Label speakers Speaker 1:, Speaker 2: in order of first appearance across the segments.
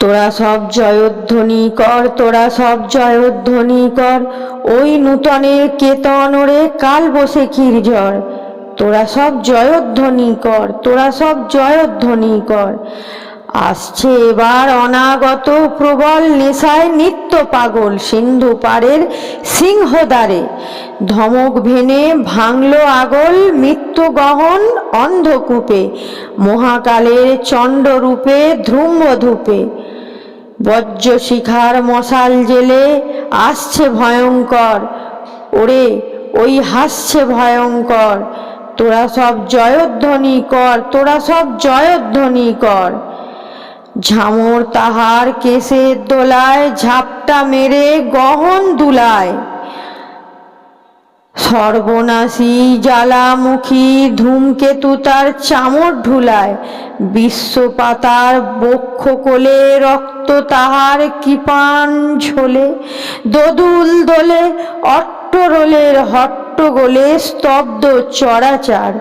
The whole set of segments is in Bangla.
Speaker 1: তোরা সব জয়ধ্বনি কর, তোরা সব জয়ধ্বনি কর। ওই নূতনের কেতন ওরে কাল বসে ক্ষীর ঝড়। তোরা সব জয়ধ্বনি কর, তোরা সব জয়ধ্বনি কর। আসছে এবার অনাগত প্রবল নেশায় নিত্য পাগল সিন্ধু পাড়ের সিংহদ্বারে। ধমক ভেনে ভাঙলো আগল মৃত্যু গহন অন্ধকূপে। মহাকালের চণ্ডরূপে ধ্রুম্বধূপে বজ্র শিখার মশাল জেলে আসছে ভয়ঙ্কর। ওরে, ওই হাসছে ভয়ঙ্কর। তোরা সব জয়ধ্বনি কর, তোরা সব জয়ধ্বনি কর। ঝামর তাহার কেশের দোলায় ঝাপটা মেরে গহন দুলায়। সর্বনাশী জ্বালামুখী ধূমকেতু তার চামর ঢুলায়। বিশ্বপাতার বক্ষ কোলে রক্ত তাহার কৃপান ঝোলে। দোদুল দোলে, অট্টরোলের হট্টগোলে স্তব্ধ চরাচার।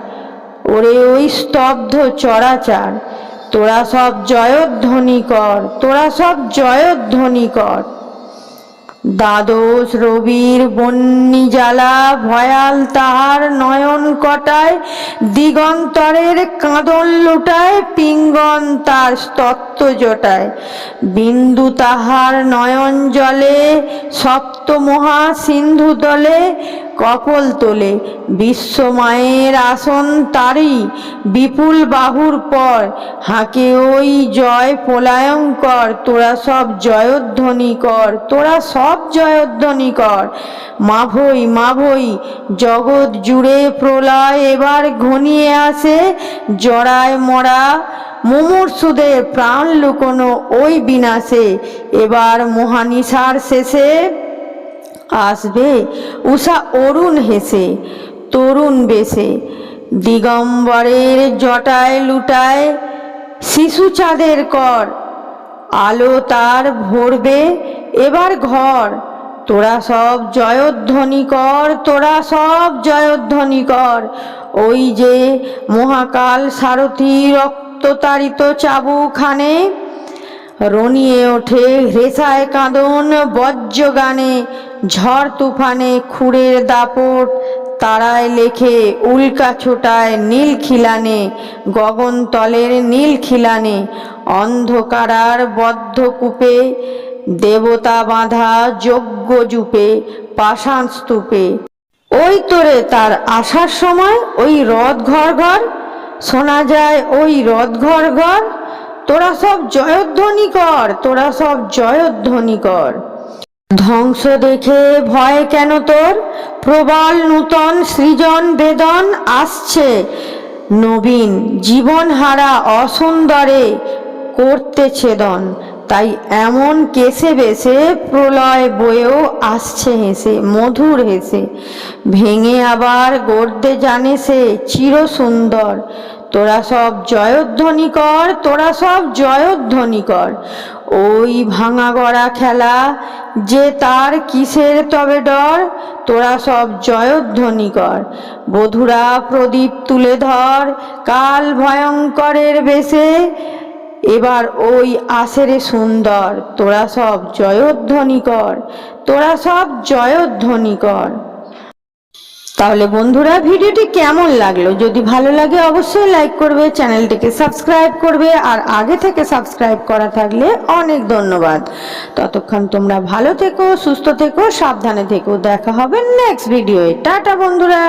Speaker 1: ওরে ওই স্তব্ধ চরাচার, তোরা সব জয়ধ্বনি কর, তোরা সব জয়ধ্বনি কর। দ্বাদশ রবির বন্যি জ্বালা ভয়াল তাহার নয়ন কটায়, দিগন্তরের কাঁদন লুটায়, পিঙ্গন তার স্তত্ব জোটায়। বিন্দু তাহার নয়ন জলে, সপ্তমহা সিন্ধু তলে কপল তোলে। বিশ্বমায়ের আসন তারই বিপুল বাহুর পর। হাঁকে ওই জয় পলায়ঙ্কর, তোরা সব জয়ধ্বনি কর, তোরা সব জয়ধ্বনি কর। মাভই মাভই, জগৎ জুড়ে প্রলয় এবার ঘনিয়ে আসে। জড়ায় মরা মুমূর্ষুদের প্রাণ লুকোনো ওই বিনাশে। এবার মহানিশার শেষে আসবে। উষা অরুণ হেসে, তরুণ বেশে দিগম্বরের জটায় লুটায়, শিশু চাঁদের কর, আলো তার ভরবে, এবার ঘর, তোরা সব জয়ধ্বনি কর, তোরা সব জয়ধ্বনি কর। ওই যে মহাকাল সারথি রক্ততাড়িত চাবুখানে রনিয়ে ওঠে হ্রেসায় কাঁদন বজ্র গানে ঝড় তুফানে খুঁড়ের দাপট, তারায় লেখে উল্কা ছোটায় নীল খিলানে গগন তলের নীল খিলানে, অন্ধকারার বদ্ধ কূপে, দেবতা বাঁধা যজ্ঞ জুপে, পাষাণ স্তূপে। ওই তোরে তার আসার সময় ওই রথ ঘর ঘর, শোনা যায় ওই রথ ঘর ঘর তোরা সব জয়ধ্বনি কর, তোরা সব জয়ধ্বনি কর। ধ্বংস দেখে ভয় কেন তোর? প্রবল নূতন সৃজন বেদন আসছে। নবীন জীবন হারা অসুন্দরে করতে ছেদন। তাই এমন কেসে বেসে প্রলয় বয়েও আসছে হেসে, মধুর হেসে। ভেঙে আবার গড়তে জানে সে চির সুন্দর তোরা সব জয়ধ্বনি কর তোরা সব জয়ধ্বনি কর ওই ভাঙা গড়া খেলা যে তার কিসের তবে ডর, তোরা সব জয়ধ্বনি কর বধুরা প্রদীপ তুলে ধর, কাল ভয়ঙ্করের বেশে। এবার ওই আসেরে সুন্দর, তোরা সব জয়ধ্বনি কর তোরা সব জয়ধ্বনি কর তাহলে বন্ধুরা, ভিডিওটি কেমন লাগল? যদি ভালো লাগে, অবশ্যই লাইক করবে, চ্যানেলটিকে সাবস্ক্রাইব করবে, আর আগে থেকে সাবস্ক্রাইব করা থাকলে অনেক ধন্যবাদ। ততক্ষণ তোমরা ভালো থেকো, সুস্থ থেকো, সাবধানে থেকো। দেখা হবে নেক্সট ভিডিওয়ে টাটা, বন্ধুরা!